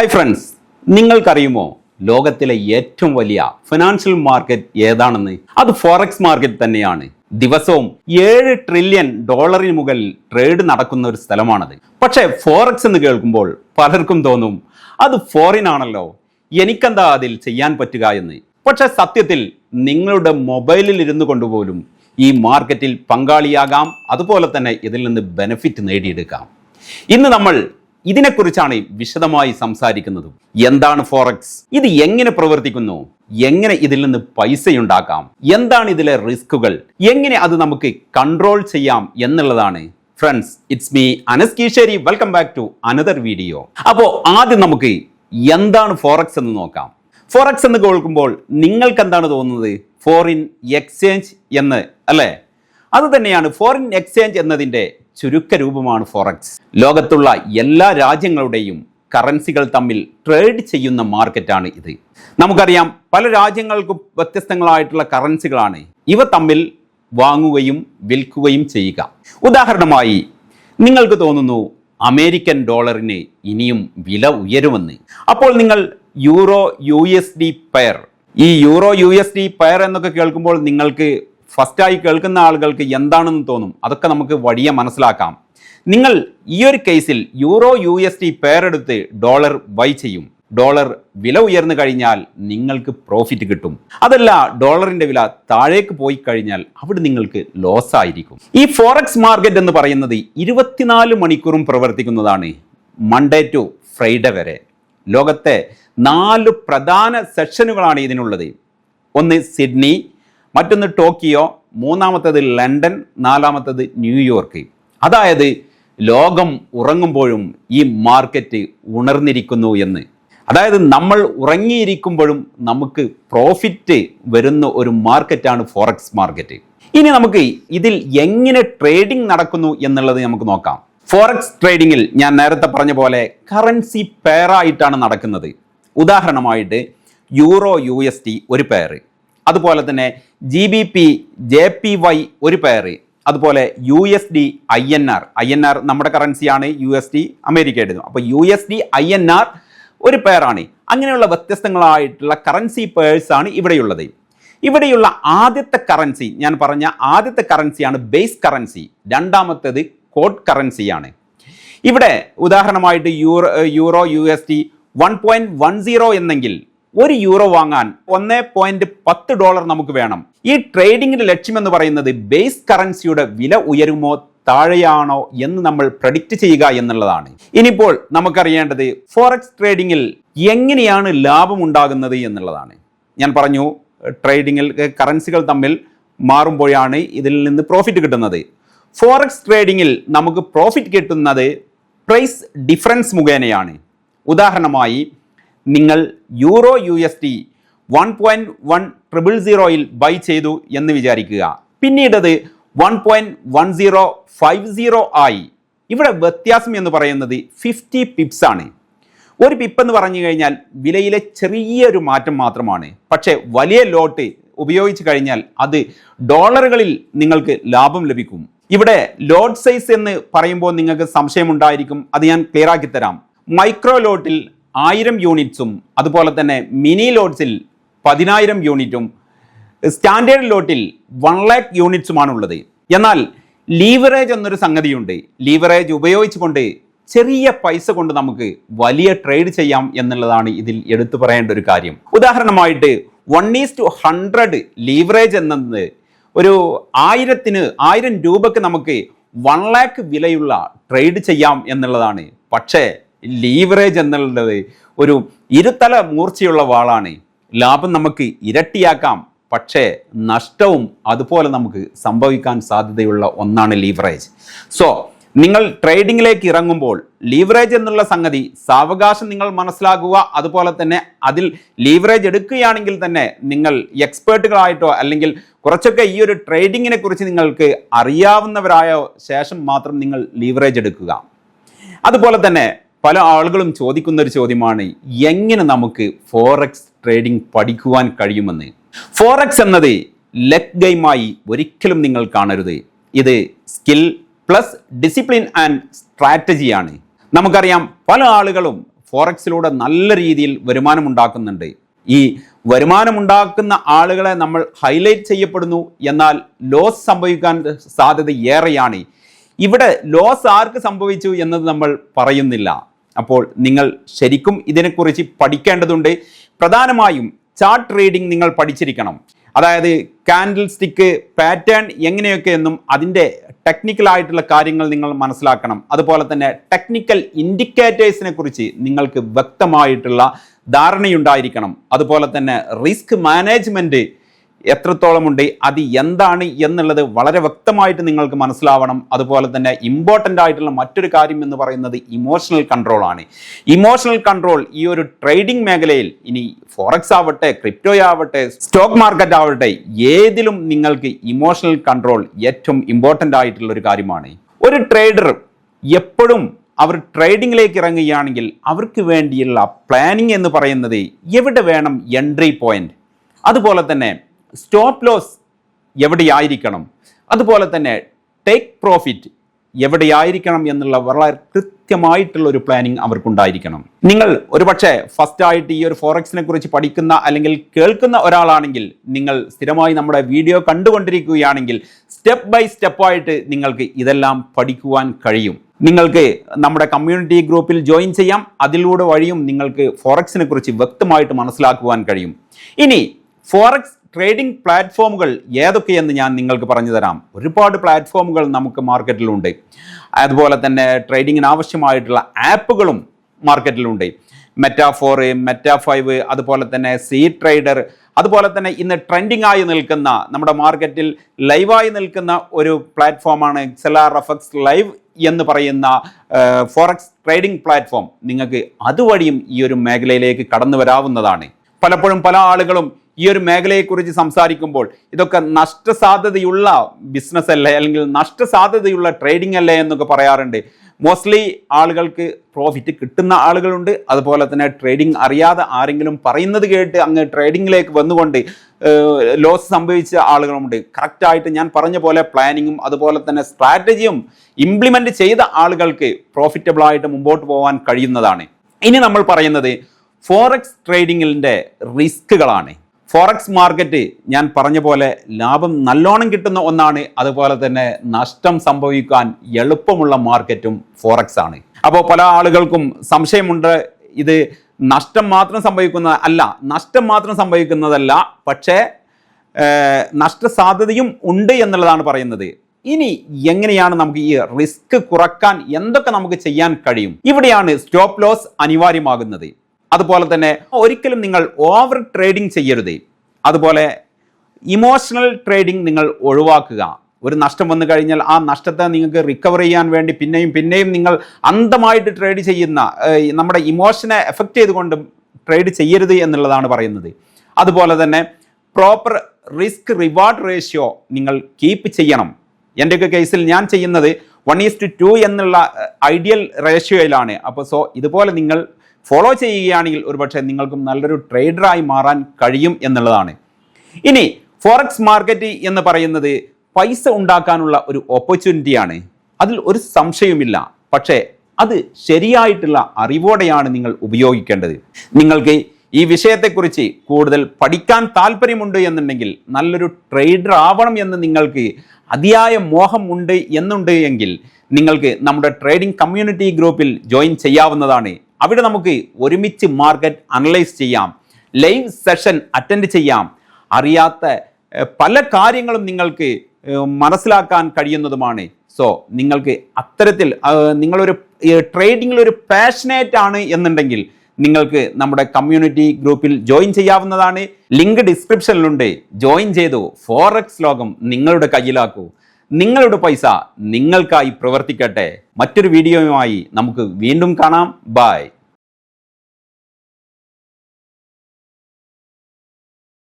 Hi friends നിങ്ങൾക്കറിയുമോ? ലോകത്തിലെ ഏറ്റവും വലിയ ഫിനാൻഷ്യൽ മാർക്കറ്റ് ഏതാണെന്ന്? അത് ഫോറക്സ് മാർക്കറ്റ് തന്നെയാണ്. ദിവസവും ഏഴ് ട്രില്യൺ ഡോളറിന് മുകളിൽ ട്രേഡ് നടക്കുന്ന ഒരു സ്ഥലമാണത്. പക്ഷേ ഫോറക്സ് എന്ന് കേൾക്കുമ്പോൾ പലർക്കും തോന്നും അത് ഫോറിൻ ആണല്ലോ. എനിക്കെന്താ അതിൽ ചെയ്യാൻ പറ്റുക എന്ന്? പക്ഷെ സത്യത്തിൽ നിങ്ങളുടെ മൊബൈലിൽ ഇരുന്നു കൊണ്ടുപോലും ഈ മാർക്കറ്റിൽ പങ്കാളിയാകാം. അതുപോലെ തന്നെ ഇതിൽ നിന്ന് ബെനിഫിറ്റ് നേടിയെടുക്കാം. ഇന്ന് നമ്മൾ ഇതിനെക്കുറിച്ചാണ് വിശദമായി സംസാരിക്കുന്നത്. എന്താണ് ഫോറക്സ് ഇത് എങ്ങനെ പ്രവർത്തിക്കുന്നു? എങ്ങനെ ഇതിൽ നിന്ന് പൈസയുണ്ടാക്കാം? എന്താണ് ഇതിലെ റിസ്കുകൾ എങ്ങനെ അത് നമുക്ക് കൺട്രോൾ ചെയ്യാം എന്നുള്ളതാണ്. Friends it's me Anas Keesheri welcome back to another video അപ്പോൾ ആദ്യം നമുക്ക് എന്താണ് ഫോറക്സ് എന്ന് നോക്കാം. ഫോറക്സ് എന്ന് കേൾക്കുമ്പോൾ നിങ്ങൾക്ക് എന്താണ് തോന്നുന്നത്? ഫോറിൻ എക്സ്ചേഞ്ച് എന്ന് അല്ലേ? അത് തന്നെയാണ് ഫോറിൻ എക്സ്ചേഞ്ച് എന്നതിന്റെ ചുരുക്ക രൂപമാണ് ഫോറക്സ് ലോകത്തുള്ള എല്ലാ രാജ്യങ്ങളുടെയും കറൻസികൾ തമ്മിൽ ട്രേഡ് ചെയ്യുന്ന മാർക്കറ്റാണ് ഇത്. നമുക്കറിയാം പല രാജ്യങ്ങൾക്കും വ്യത്യസ്തങ്ങളായിട്ടുള്ള കറൻസികളാണ് ഇവ തമ്മിൽ വാങ്ങുകയും വിൽക്കുകയും ചെയ്യുക. ഉദാഹരണമായി നിങ്ങൾക്ക് തോന്നുന്നു അമേരിക്കൻ ഡോളറിന് ഇനിയും വില ഉയരുമെന്ന്. അപ്പോൾ നിങ്ങൾ euro U S D pair. ഈ euro U S D pair എന്നൊക്കെ കേൾക്കുമ്പോൾ നിങ്ങൾക്ക് ഫസ്റ്റായി കേൾക്കുന്ന ആളുകൾക്ക് എന്താണെന്ന് തോന്നും? അതൊക്കെ നമുക്ക് വഴിയെ മനസ്സിലാക്കാം. നിങ്ങൾ ഈ ഒരു കേസിൽ യൂറോ യു എസ് ഡി പേരെടുത്ത് ഡോളർ ബൈ ചെയ്യും. ഡോളർ വില ഉയർന്നു കഴിഞ്ഞാൽ നിങ്ങൾക്ക് പ്രോഫിറ്റ് കിട്ടും. അതല്ല ഡോളറിന്റെ വില താഴേക്ക് പോയി കഴിഞ്ഞാൽ അവിടെ നിങ്ങൾക്ക് ലോസ് ആയിരിക്കും. ഈ ഫോറക്സ് മാർക്കറ്റ് എന്ന് പറയുന്നത് ഇരുപത്തിനാല് മണിക്കൂറും പ്രവർത്തിക്കുന്നതാണ്. മൺഡേ ടു ഫ്രൈഡേ വരെ. ലോകത്തെ നാല് പ്രധാന സെഷനുകളാണ് ഇതിനുള്ളത്. ഒന്ന് സിഡ്നി മറ്റൊന്ന് ടോക്കിയോ മൂന്നാമത്തത് ലണ്ടൻ നാലാമത്തത് ന്യൂയോർക്ക്. അതായത് ലോകം ഉറങ്ങുമ്പോഴും ഈ മാർക്കറ്റ് ഉണർന്നിരിക്കുന്നു എന്ന്. അതായത് നമ്മൾ ഉറങ്ങിയിരിക്കുമ്പോഴും നമുക്ക് പ്രോഫിറ്റ് വരുന്ന ഒരു മാർക്കറ്റാണ് ഫോറക്സ് മാർക്കറ്റ്. ഇനി നമുക്ക് ഇതിൽ എങ്ങനെ ട്രേഡിംഗ് നടക്കുന്നു എന്നുള്ളത് നമുക്ക് നോക്കാം. ഫോറക്സ് ട്രേഡിങ്ങിൽ ഞാൻ നേരത്തെ പറഞ്ഞ പോലെ കറൻസി പെയറായിട്ടാണ് നടക്കുന്നത്. ഉദാഹരണമായിട്ട് യൂറോ യു എസ് ടി ഒരു പെയർ അതുപോലെ തന്നെ G B P J P Y ഒരു പെയർ അതുപോലെ U S D I N R I N R നമ്മുടെ കറൻസിയാണ് യു എസ് ഡി അമേരിക്കയുടേതും അപ്പോൾ U S D I N R ഒരു പെയറാണ് അങ്ങനെയുള്ള വ്യത്യസ്തങ്ങളായിട്ടുള്ള കറൻസി പേഴ്സ് ആണ് ഇവിടെയുള്ളത്. ഇവിടെയുള്ള ആദ്യത്തെ കറൻസി ഞാൻ പറഞ്ഞ ആദ്യത്തെ കറൻസിയാണ് ബേസ് കറൻസി രണ്ടാമത്തേത് കോഡ് കറൻസിയാണ് ഇവിടെ ഉദാഹരണമായിട്ട് euro euro U S D one point one zero എന്നെങ്കിൽ ഒരു യൂറോ വാങ്ങാൻ ഒന്ന് പോയിന്റ് പത്ത് ഡോളർ നമുക്ക് വേണം. ഈ ട്രേഡിങ്ങിന്റെ ലക്ഷ്യം എന്ന് പറയുന്നത് ബേസ് കറൻസിയുടെ വില ഉയരുമോ താഴെയാണോ എന്ന് നമ്മൾ പ്രഡിക്റ്റ് ചെയ്യുക എന്നുള്ളതാണ്. ഇനിയിപ്പോൾ നമുക്കറിയേണ്ടത് ഫോറക്സ് ട്രേഡിങ്ങിൽ എങ്ങനെയാണ് ലാഭം ഉണ്ടാകുന്നത് എന്നുള്ളതാണ്. ഞാൻ പറഞ്ഞു ട്രേഡിങ്ങിൽ കറൻസികൾ തമ്മിൽ മാറുമ്പോഴാണ് ഇതിൽ നിന്ന് പ്രോഫിറ്റ് കിട്ടുന്നത്. ഫോറക്സ് ട്രേഡിങ്ങിൽ നമുക്ക് പ്രോഫിറ്റ് കിട്ടുന്നത് പ്രൈസ് ഡിഫറൻസ് മുഖേനയാണ്. ഉദാഹരണമായി നിങ്ങൾ euro U S D one point one triple സീറോയിൽ ബൈ ചെയ്തു എന്ന് വിചാരിക്കുക. പിന്നീടത് one point one zero five zero ആയി. ഇവിടെ വ്യത്യാസം എന്ന് പറയുന്നത് ഫിഫ്റ്റി പിപ്സ് ആണ്. ഒരു പിപ്പ് എന്ന് പറഞ്ഞു കഴിഞ്ഞാൽ വിലയിലെ ചെറിയൊരു മാറ്റം മാത്രമാണ്. പക്ഷേ വലിയ ലോട്ട് ഉപയോഗിച്ച് കഴിഞ്ഞാൽ അത് ഡോളറുകളിൽ നിങ്ങൾക്ക് ലാഭം ലഭിക്കും. ഇവിടെ ലോഡ് സൈസ് എന്ന് പറയുമ്പോൾ നിങ്ങൾക്ക് സംശയമുണ്ടായിരിക്കും. അത് ഞാൻ ക്ലിയർ ആക്കി തരാം. മൈക്രോ ലോട്ടിൽ ആയിരം യൂണിറ്റ്സും അതുപോലെ തന്നെ മിനി ലോഡ്സിൽ പതിനായിരം യൂണിറ്റും സ്റ്റാൻഡേർഡ് ലോട്ടിൽ വൺ ലാക്ക് യൂണിറ്റ്സുമാണ് ഉള്ളത് എന്നാൽ ലീവറേജ് എന്നൊരു സംഗതിയുണ്ട്. ലീവറേജ് ഉപയോഗിച്ചുകൊണ്ട് ചെറിയ പൈസ കൊണ്ട് നമുക്ക് വലിയ ട്രേഡ് ചെയ്യാം എന്നുള്ളതാണ് ഇതിൽ എടുത്തു പറയേണ്ട ഒരു കാര്യം. ഉദാഹരണമായിട്ട് one is to hundred leverage എന്നത് ഒരു ആയിരത്തിന് ആയിരം രൂപക്ക് നമുക്ക് വൺ ലാക്ക് വിലയുള്ള ട്രേഡ് ചെയ്യാം എന്നുള്ളതാണ്. പക്ഷേ ലീവറേജ് എന്നുള്ളത് ഒരു ഇരുതല മൂർച്ചയുള്ള വാളാണ്. ലാഭം നമുക്ക് ഇരട്ടിയാക്കാം. പക്ഷേ നഷ്ടവും അതുപോലെ നമുക്ക് സംഭവിക്കാൻ സാധ്യതയുള്ള ഒന്നാണ് ലീവറേജ് സോ നിങ്ങൾ ട്രേഡിങ്ങിലേക്ക് ഇറങ്ങുമ്പോൾ ലീവറേജ് എന്നുള്ള സംഗതി സാവകാശം നിങ്ങൾ മനസ്സിലാക്കുക. അതുപോലെ തന്നെ അതിൽ ലീവറേജ് എടുക്കുകയാണെങ്കിൽ തന്നെ നിങ്ങൾ എക്സ്പേർട്ടുകളായിട്ടോ അല്ലെങ്കിൽ കുറച്ചൊക്കെ ഈ ഒരു ട്രേഡിങ്ങിനെ കുറിച്ച് നിങ്ങൾക്ക് അറിയാവുന്നവരായോ ശേഷം മാത്രം നിങ്ങൾ ലീവറേജ് എടുക്കുക. അതുപോലെ തന്നെ പല ആളുകളും ചോദിക്കുന്ന ഒരു ചോദ്യമാണ് എങ്ങനെ നമുക്ക് ഫോറക്സ് ട്രേഡിംഗ് പഠിക്കുവാൻ കഴിയുമെന്ന്? ഫോറക്സ് എന്നത് ലെഗ് ഗെയിമായി ഒരിക്കലും നിങ്ങൾ കാണരുത്. ഇത് സ്കിൽ പ്ലസ് ഡിസിപ്ലിൻ ആൻഡ് സ്ട്രാറ്റജിയാണ് നമുക്കറിയാം പല ആളുകളും ഫോറക്സിലൂടെ നല്ല രീതിയിൽ വരുമാനം ഉണ്ടാക്കുന്നുണ്ട്. ഈ വരുമാനമുണ്ടാക്കുന്ന ആളുകളെ നമ്മൾ ഹൈലൈറ്റ് ചെയ്യപ്പെടുന്നു എന്നാൽ ലോസ് സംഭവിക്കാൻ സാധ്യത ഏറെയാണ്. ഇവിടെ ലോസ് ആർക്ക് സംഭവിച്ചു എന്നത് നമ്മൾ പറയുന്നില്ല. അപ്പോൾ നിങ്ങൾ ശരിക്കും ഇതിനെക്കുറിച്ച് പഠിക്കേണ്ടതുണ്ട്. പ്രധാനമായും ചാർട്ട് ട്രേഡിംഗ് നിങ്ങൾ പഠിച്ചിരിക്കണം. അതായത് കാൻഡിൽ സ്റ്റിക്ക് പാറ്റേൺ എങ്ങനെയൊക്കെ എന്നും അതിന്റെ ടെക്നിക്കലായിട്ടുള്ള കാര്യങ്ങൾ നിങ്ങൾ മനസ്സിലാക്കണം. അതുപോലെ തന്നെ ടെക്നിക്കൽ ഇൻഡിക്കേറ്റേഴ്സിനെ കുറിച്ച് നിങ്ങൾക്ക് വ്യക്തമായിട്ടുള്ള ധാരണയുണ്ടായിരിക്കണം. അതുപോലെ തന്നെ റിസ്ക് മാനേജ്മെന്റ് എത്രത്തോളം ഉണ്ട് അത് എന്താണ് എന്നുള്ളത് വളരെ വ്യക്തമായിട്ട് നിങ്ങൾക്ക് മനസ്സിലാവണം. അതുപോലെ തന്നെ ഇമ്പോർട്ടന്റ് ആയിട്ടുള്ള മറ്റൊരു കാര്യം എന്ന് പറയുന്നത് ഇമോഷണൽ കൺട്രോൾ ആണ്. ഇമോഷണൽ കൺട്രോൾ ഈ ഒരു ട്രേഡിംഗ് മേഖലയിൽ ഇനി ഫോറക്സ് ആവട്ടെ ക്രിപ്റ്റോ ആവട്ടെ സ്റ്റോക്ക് മാർക്കറ്റ് ആവട്ടെ ഏതിലും നിങ്ങൾക്ക് ഇമോഷണൽ കൺട്രോൾ ഏറ്റവും ഇമ്പോർട്ടന്റ് ആയിട്ടുള്ള ഒരു കാര്യമാണ്. ഒരു ട്രേഡർ എപ്പോഴും അവർ ട്രേഡിങ്ങിലേക്ക് ഇറങ്ങുകയാണെങ്കിൽ അവർക്ക് വേണ്ടിയുള്ള പ്ലാനിങ് എന്ന് പറയുന്നത് എവിടെ വേണം? എൻട്രി പോയിന്റ് അതുപോലെ തന്നെ സ്റ്റോപ്പ് ലോസ് എവിടെയായിരിക്കണം? അതുപോലെ തന്നെ ടേക്ക് പ്രോഫിറ്റ് എവിടെയായിരിക്കണം എന്നുള്ള വളരെ കൃത്യമായിട്ടുള്ള ഒരു പ്ലാനിങ് അവർക്കുണ്ടായിരിക്കണം. നിങ്ങൾ ഒരുപക്ഷെ ഫസ്റ്റ് ആയിട്ട് ഈ ഒരു ഫോറക്സിനെ കുറിച്ച് പഠിക്കുന്ന അല്ലെങ്കിൽ കേൾക്കുന്ന ഒരാളാണെങ്കിൽ നിങ്ങൾ സ്ഥിരമായി നമ്മുടെ വീഡിയോ കണ്ടുകൊണ്ടിരിക്കുകയാണെങ്കിൽ സ്റ്റെപ്പ് ബൈ സ്റ്റെപ്പായിട്ട് നിങ്ങൾക്ക് ഇതെല്ലാം പഠിക്കുവാൻ കഴിയും. നിങ്ങൾക്ക് നമ്മുടെ കമ്മ്യൂണിറ്റി ഗ്രൂപ്പിൽ ജോയിൻ ചെയ്യാം. അതിലൂടെ വഴിയും നിങ്ങൾക്ക് ഫോറക്സിനെ കുറിച്ച് വ്യക്തമായിട്ട് മനസ്സിലാക്കുവാൻ കഴിയും. ഇനി ഫോറക്സ് ട്രേഡിംഗ് പ്ലാറ്റ്ഫോമുകൾ ഏതൊക്കെയെന്ന് ഞാൻ നിങ്ങൾക്ക് പറഞ്ഞു തരാം. ഒരുപാട് പ്ലാറ്റ്ഫോമുകൾ നമുക്ക് മാർക്കറ്റിലുണ്ട്. അതുപോലെ തന്നെ ട്രേഡിങ്ങിന് ആവശ്യമായിട്ടുള്ള ആപ്പുകളും മാർക്കറ്റിലുണ്ട്. മെറ്റാ ഫോർ മെറ്റാ ഫൈവ് അതുപോലെ തന്നെ സീ ട്രേഡർ അതുപോലെ തന്നെ ഇന്ന് ട്രെൻഡിങ് ആയി നിൽക്കുന്ന നമ്മുടെ മാർക്കറ്റിൽ ലൈവായി നിൽക്കുന്ന ഒരു പ്ലാറ്റ്ഫോമാണ് സെലാർ എഫക്സ് ലൈവ് എന്ന് പറയുന്ന ഫോറക്സ് ട്രേഡിംഗ് പ്ലാറ്റ്ഫോം. നിങ്ങൾക്ക് അതുവഴിയും ഈ ഒരു മേഖലയിലേക്ക് കടന്നു വരാവുന്നതാണ്. പലപ്പോഴും പല ആളുകളും ഈ ഒരു മേഖലയെക്കുറിച്ച് സംസാരിക്കുമ്പോൾ ഇതൊക്കെ നഷ്ടസാധ്യതയുള്ള ബിസിനസ് അല്ലേ? അല്ലെങ്കിൽ നഷ്ടസാധ്യതയുള്ള ട്രേഡിംഗ് അല്ലേ എന്നൊക്കെ പറയാറുണ്ട്. മോസ്റ്റ്ലി ആളുകൾക്ക് പ്രോഫിറ്റ് കിട്ടുന്ന ആളുകളുണ്ട്. അതുപോലെ തന്നെ ട്രേഡിംഗ് അറിയാതെ ആരെങ്കിലും പറയുന്നത് കേട്ട് അങ്ങ് ട്രേഡിങ്ങിലേക്ക് വന്നുകൊണ്ട് ലോസ് സംഭവിച്ച ആളുകളുമുണ്ട്. കറക്റ്റായിട്ട് ഞാൻ പറഞ്ഞ പോലെ പ്ലാനിങ്ങും അതുപോലെ തന്നെ സ്ട്രാറ്റജിയും ഇംപ്ലിമെന്റ് ചെയ്ത ആളുകൾക്ക് പ്രോഫിറ്റബിളായിട്ട് മുമ്പോട്ട് പോകാൻ കഴിയുന്നതാണ്. ഇനി നമ്മൾ പറയുന്നത് ഫോറക്സ് ട്രേഡിങ്ങിന്റെ റിസ്ക്കുകളാണ് ഫോറക്സ് മാർക്കറ്റ് ഞാൻ പറഞ്ഞ പോലെ ലാഭം നല്ലോണം കിട്ടുന്ന ഒന്നാണ്. അതുപോലെ തന്നെ നഷ്ടം സംഭവിക്കാൻ എളുപ്പമുള്ള മാർക്കറ്റും ഫോറക്സ് ആണ്. അപ്പോൾ പല ആളുകൾക്കും സംശയമുണ്ട്. ഇത് നഷ്ടം മാത്രം സംഭവിക്കുന്ന അല്ല നഷ്ടം മാത്രം സംഭവിക്കുന്നതല്ല പക്ഷേ നഷ്ടസാധ്യതയും ഉണ്ട് എന്നുള്ളതാണ് പറയുന്നത്. ഇനി എങ്ങനെയാണ് നമുക്ക് ഈ റിസ്ക് കുറയ്ക്കാൻ എന്തൊക്കെ നമുക്ക് ചെയ്യാൻ കഴിയും? ഇവിടെയാണ് സ്റ്റോപ്പ് ലോസ് അനിവാര്യമാകുന്നത്. അതുപോലെ തന്നെ ഒരിക്കലും നിങ്ങൾ ഓവർ ട്രേഡിംഗ് ചെയ്യരുത്. അതുപോലെ ഇമോഷണൽ ട്രേഡിംഗ് നിങ്ങൾ ഒഴിവാക്കുക. ഒരു നഷ്ടം വന്നു കഴിഞ്ഞാൽ ആ നഷ്ടത്തെ നിങ്ങൾക്ക് റിക്കവർ ചെയ്യാൻ വേണ്ടി പിന്നെയും പിന്നെയും നിങ്ങൾ അന്ധമായിട്ട് ട്രേഡ് ചെയ്യുന്ന നമ്മുടെ ഇമോഷനെ എഫക്റ്റ് ചെയ്തുകൊണ്ട് ട്രേഡ് ചെയ്യരുത് എന്നുള്ളതാണ് പറയുന്നത്. അതുപോലെ തന്നെ പ്രോപ്പർ റിസ്ക് റിവാർഡ് റേഷ്യോ നിങ്ങൾ കീപ്പ് ചെയ്യണം. എന്റെയൊക്കെ കേസിൽ ഞാൻ ചെയ്യുന്നത് വൺ ഈസ് ടു ടു എന്നുള്ള ഐഡിയൽ റേഷ്യോയിലാണ് അപ്പോൾ സോ ഇതുപോലെ നിങ്ങൾ ഫോളോ ചെയ്യുകയാണെങ്കിൽ ഒരുപക്ഷെ നിങ്ങൾക്കും നല്ലൊരു ട്രേഡറായി മാറാൻ കഴിയും എന്നുള്ളതാണ്. ഇനി ഫോറക്സ് മാർക്കറ്റ് എന്ന് പറയുന്നത് പൈസ ഉണ്ടാക്കാനുള്ള ഒരു ഓപ്പർച്യൂണിറ്റിയാണ് അതിൽ ഒരു സംശയവുമില്ല. പക്ഷേ അത് ശരിയായിട്ടുള്ള അറിവോടെയാണ് നിങ്ങൾ ഉപയോഗിക്കേണ്ടത്. നിങ്ങൾക്ക് ഈ വിഷയത്തെക്കുറിച്ച് കൂടുതൽ പഠിക്കാൻ താല്പര്യമുണ്ട് എന്നുണ്ടെങ്കിൽ നല്ലൊരു ട്രേഡർ ആവണം എന്ന് നിങ്ങൾക്ക് അതിയായ മോഹം ഉണ്ട് എന്നുണ്ട് എങ്കിൽ നിങ്ങൾക്ക് നമ്മുടെ ട്രേഡിംഗ് കമ്മ്യൂണിറ്റി ഗ്രൂപ്പിൽ ജോയിൻ ചെയ്യാവുന്നതാണ്. അവിടെ നമുക്ക് ഒരുമിച്ച് മാർക്കറ്റ് അനലൈസ് ചെയ്യാം. ലൈവ് സെഷൻ അറ്റൻഡ് ചെയ്യാം. അറിയാത്ത പല കാര്യങ്ങളും നിങ്ങൾക്ക് മനസ്സിലാക്കാൻ കഴിയുന്നതുമാണ്. സോ നിങ്ങൾക്ക് അത്തരത്തിൽ നിങ്ങളൊരു ട്രേഡിങ്ങിൽ ഒരു പാഷനേറ്റ് ആണ് എന്നുണ്ടെങ്കിൽ നിങ്ങൾക്ക് നമ്മുടെ കമ്മ്യൂണിറ്റി ഗ്രൂപ്പിൽ ജോയിൻ ചെയ്യാവുന്നതാണ്. ലിങ്ക് ഡിസ്ക്രിപ്ഷനിലുണ്ട്. ജോയിൻ ചെയ്തു. ഫോറക്സ് ലോകം നിങ്ങളുടെ കയ്യിലാക്കൂ. നിങ്ങളുടെ പൈസ നിങ്ങൾക്കായി പ്രവർത്തിക്കട്ടെ. മറ്റൊരു വീഡിയോയുമായി നമുക്ക് വീണ്ടും കാണാം. ബൈ